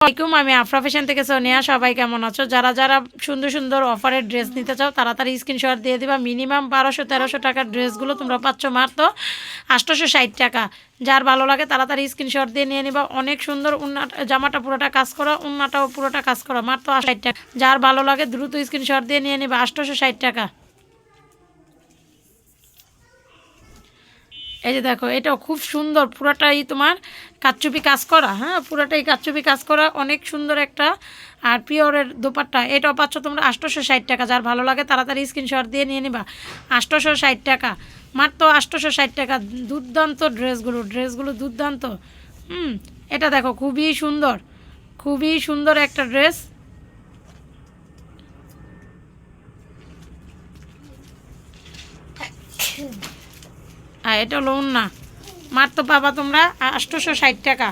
আসসালামাইকুম আমি আফরা ফ্যাশন থেকে সোনিয়া। সবাই কেমন আছো? যারা যারা সুন্দর সুন্দর অফারের ড্রেস নিতে চাও, তাড়াতাড়ি স্ক্রিনশট দিয়ে দিবা। মিনিমাম বারোশো, তেরোশো টাকার ড্রেসগুলো তোমরা পাচ্ছ মাত্র আটশোশো ষাট টাকা। যার ভালো লাগে তাড়াতাড়ি স্ক্রিনশট দিয়ে নিয়ে নিবা। অনেক সুন্দর উন্নাটা জামাটা পুরোটা কাজ করা, উন্নাটাও পুরোটা কাজ করা, মাত্র ষাট টাকা। যার ভালো লাগে দ্রুত স্ক্রিনশট দিয়ে নিয়ে নিবা আটশোশো ষাট টাকা। এই যে দেখো এটাও খুব সুন্দর পুরোটাই তোমার কাচ্চুপি কাজ করা হ্যাঁ? পুরোটাই কাচ্চুপি কাজ করা অনেক সুন্দর একটা আর পিওরের দোপাট্টা। এটাও পাচ্ছ তোমরা আটশোশো ষাট টাকা যার ভালো লাগে তাড়াতাড়ি স্ক্রিনশট দিয়ে নিয়ে নিবা। আটশোশো ষাট টাকা মাত্র আটশোশো ষাট টাকা দুর্দান্ত ড্রেসগুলো ড্রেসগুলো দুর্দান্ত। হুম এটা দেখো খুবই সুন্দর খুবই সুন্দর একটা ড্রেস। আর এটা লোন না। মাত্র পাবা তোমরা আটশোশো ষাট টাকা।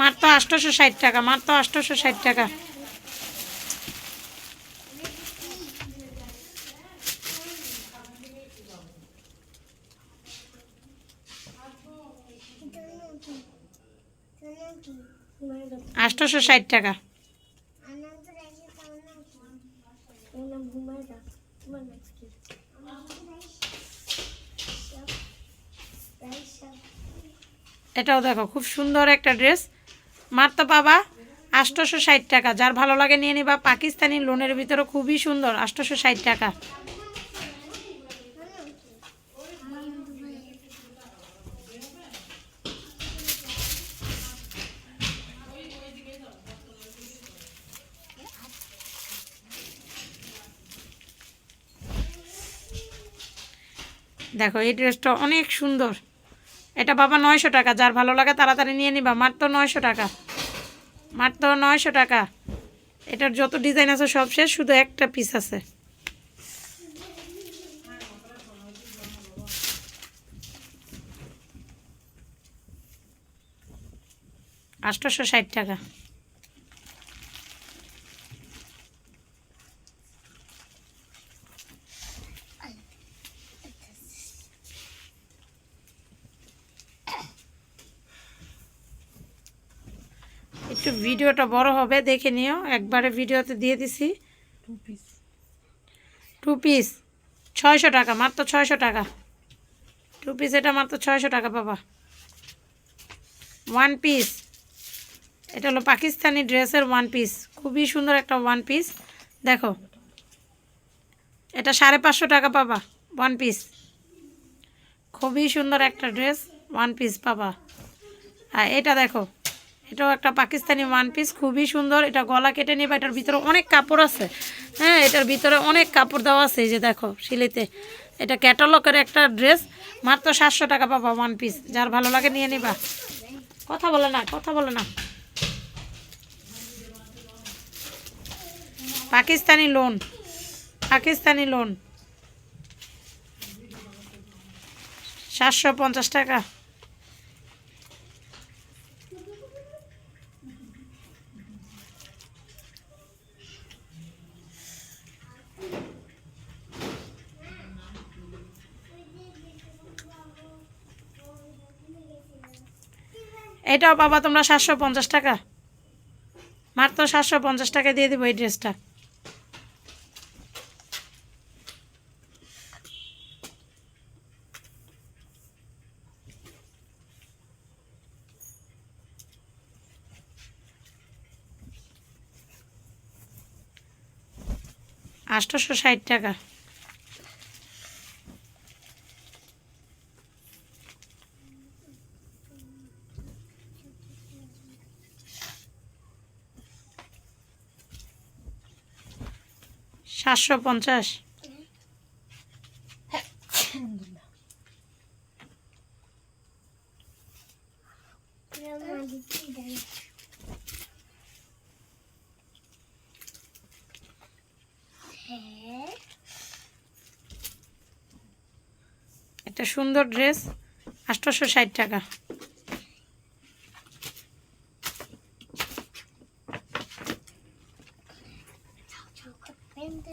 মাত্র আটশোশো ষাট টাকা, মাত্র আটশোশো ষাট টাকা। আটশোশো ষাট টাকা। এটাও দেখো, খুব সুন্দর একটা ড্রেস। মাত্র পাবা আটশোশো ষাট টাকা। যার ভালো লাগে নিয়ে নিবা। পাকিস্তানি লোনের ভিতরে খুবই সুন্দর আটশোশো ষাট টাকা। দেখো, এই ড্রেসটা অনেক সুন্দর। এটা বাবা নয়শো টাকা, যার ভালো লাগে তাড়াতাড়ি নিয়ে নিবা। মাত্র নয়শো টাকা। মাত্র নয়শো টাকা। এটার যত ডিজাইন আছে সব শেষ, শুধু একটা পিস আছে। আটশোশো ষাট টাকা। একটু ভিডিওটা বড় হবে, দেখে নিও। একবারে ভিডিওতে দিয়ে দিছি। টু পিস ছয়শো টাকা, মাত্র ছয়শো টাকা। টু পিস এটা মাত্র ছয়শো টাকা, বাবা। ওয়ান পিস এটা হলো পাকিস্তানি ড্রেসের ওয়ান পিস খুবই সুন্দর একটা ওয়ান পিস দেখো। এটা সাড়ে পাঁচশো টাকা পাবা ওয়ান পিস খুবই সুন্দর একটা ড্রেস ওয়ান পিস পাবা আর এটা দেখো। এটাও একটা পাকিস্তানি ওয়ান পিস খুবই সুন্দর। এটা গলা কেটে নিবা, এটার ভিতরে অনেক কাপড় আছে। হ্যাঁ এটার ভিতরে অনেক কাপড় দেওয়া আছে, এই যে দেখো শিলিতে এটা ক্যাটালগের একটা ড্রেস মাত্র সাতশো টাকা পাবা ওয়ান পিস যার ভালো লাগে নিয়ে নিবা। কথা বলে না, কথা বলে না। পাকিস্তানি লোন পাকিস্তানি লোন সাতশো পঞ্চাশ টাকা। এটাও পাবা তোমরা সাতশো পঞ্চাশ টাকা। মাত্র সাতশো পঞ্চাশ টাকা দিয়ে দেবো এই ড্রেসটা। আটশোশো ষাট টাকা। সাতশো পঞ্চাশ। একটা সুন্দর ড্রেস আটশোশো ষাট টাকা।